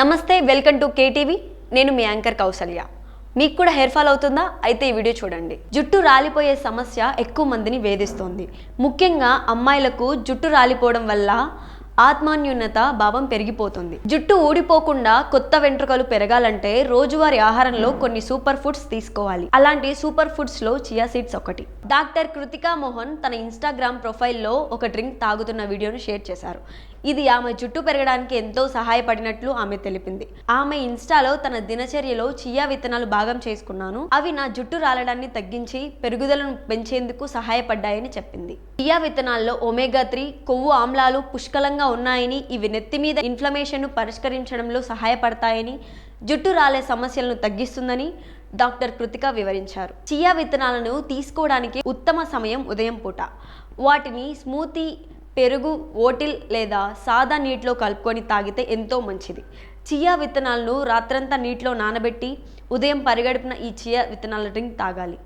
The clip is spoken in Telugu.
నమస్తే వెల్కమ్ టు కేటీవీ. నేను మీ యాంకర్ కౌసల్య. మీకు కూడా హెయిర్ ఫాల్ అవుతుందా? అయితే ఈ వీడియో చూడండి. జుట్టు రాలిపోయే సమస్య ఎక్కువ మందిని వేధిస్తోంది. ముఖ్యంగా అమ్మాయిలకు జుట్టు రాలిపోవడం వల్ల ఆత్మాన్యూన్నత భావం పెరిగిపోతుంది. జుట్టు ఊడిపోకుండా కొత్త వెంట్రుకలు పెరగాలంటే రోజువారి ఆహారంలో కొన్ని సూపర్ ఫుడ్స్ తీసుకోవాలి. అలాంటి సూపర్ ఫుడ్స్లో చియా సీడ్స్ ఒకటి. డాక్టర్ కృతికా మోహన్ తన ఇన్స్టాగ్రామ్ ప్రొఫైల్లో ఒక డ్రింక్ తాగుతున్న వీడియోను షేర్ చేశారు. ఇది ఆమె జుట్టు పెరగడానికి ఎంతో సహాయపడినట్లు ఆమె తెలిపింది. ఆమె ఇన్స్టాలో తన దినచర్యలో చియా విత్తనాలు భాగం చేసుకున్నాను. అవి నా జుట్టు రాలడాన్ని తగ్గించి పెరుగుదలను పెంచేందుకు సహాయపడ్డాయని చెప్పింది. చియా విత్తనాల్లో ఒమేగా త్రీ కొవ్వు ఆమ్లాలు పుష్కలంగా ఉన్నాయని ఇవి నెత్తి మీద ఇన్ఫ్లమేషన్ను పరిష్కరించడంలో సహాయపడతాయని జుట్టు రాలే సమస్యలను తగ్గిస్తుందని డాక్టర్ కృతిక వివరించారు. చియా విత్తనాలను తీసుకోవడానికి ఉత్తమ సమయం ఉదయం పూట. వాటిని స్మూతీ పెరుగు ఓటిల్ లేదా సాదా నీటిలో కలుపుకొని తాగితే ఎంతో మంచిది. చియా విత్తనాలను రాత్రంతా నీటిలో నానబెట్టి ఉదయం పరిగడుపున ఈ చియా విత్తనాల డ్రింక్ తాగాలి.